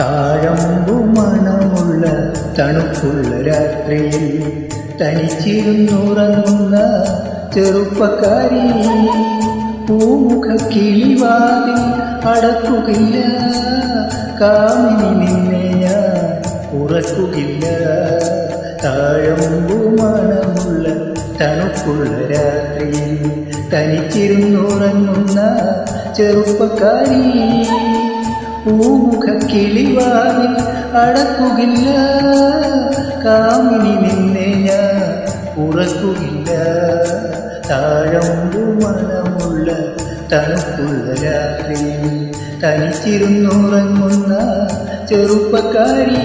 താഴമ്പു മണമുള്ള തണുപ്പുള്ള രാത്രിയിൽ തനിച്ചിരുന്നുറങ്ങുന്ന ചെറുപ്പക്കാരി പൂമുഖ കിളിവാതിൽ അടക്കുകയില്ല. കാമിനി നിന്നെ ഉറക്കുകയില്ല. താഴമ്പു മണമുള്ള തണുപ്പുള്ള രാത്രിയിൽ തനിച്ചിരുന്നുറങ്ങുന്ന ചെറുപ്പക്കാരി പൂമുഖ കിളിവാതിൽ അടക്കുകില്ല കാമിനി നിന്നെ ഞാൻ ഉറക്കുകില്ല താഴമ്പു മണമുള്ള തണുപ്പുള്ള രാത്രി തനിച്ചിരുന്നുറങ്ങുന്ന ചെറുപ്പക്കാരി.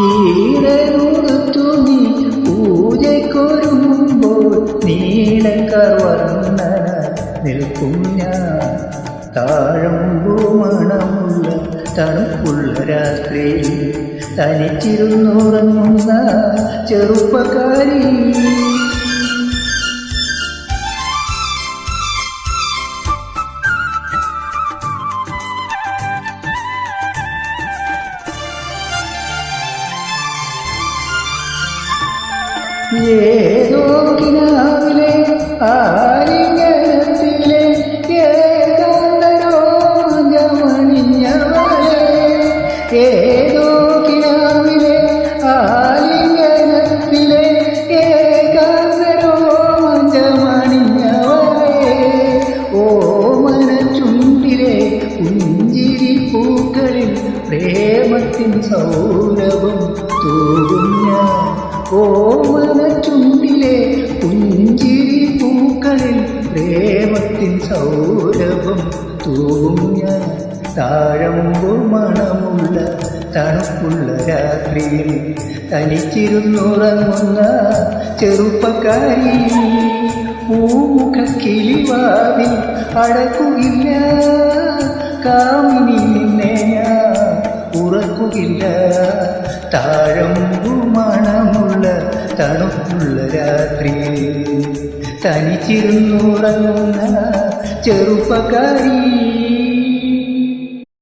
ഈരനോടുത്തു നീ പൂജക്കൊരുമ്പോൾ നീലക്കാർ വർണനായി നിൽക്കും ഞാൻ. താഴമ്പു മണമുള്ള തണുപ്പുള്ള രാത്രിയിൽ തനിച്ചിരുന്നുറങ്ങുന്ന ചെറുപ്പക്കാരി. ഏതോ കിനാവിലെ ആലിംഗനത്തിലെ ഏകാന്തരോ മഞ്ഞമണിഞ്ഞവളെ ഏതോ കിനാവിലെ ആലിംഗനത്തിലെ ഏകാന്തരോ മഞ്ഞമണിഞ്ഞവളെ ഓമന ചുണ്ടിലെ പുഞ്ചിരി പൂക്കളിൽ പ്രേമത്തിൻ സൗരഭം തൂകും ഞാൻ ഓമന പുഞ്ചിരി പൂക്കളിൽ പ്രേമത്തിൻ സൗരഭം തൂങ്ങ താഴമ്പു മണമുള്ള തണുപ്പുള്ള രാത്രിയിൽ തനിച്ചിരുന്നുറങ്ങുന്ന ചെറുപ്പക്കാരി പൂമുഖ കിളിവാതിൽ അടക്കുകില്ല കാമിനി നിന്നെ ഞാൻ ഉറക്കുകില്ല താഴമ്പു മണമുള്ള തണുപ്പുള്ള രാത്രി തനിച്ചിരുന്നുറങ്ങുന്ന ചെറുപ്പക്കാരി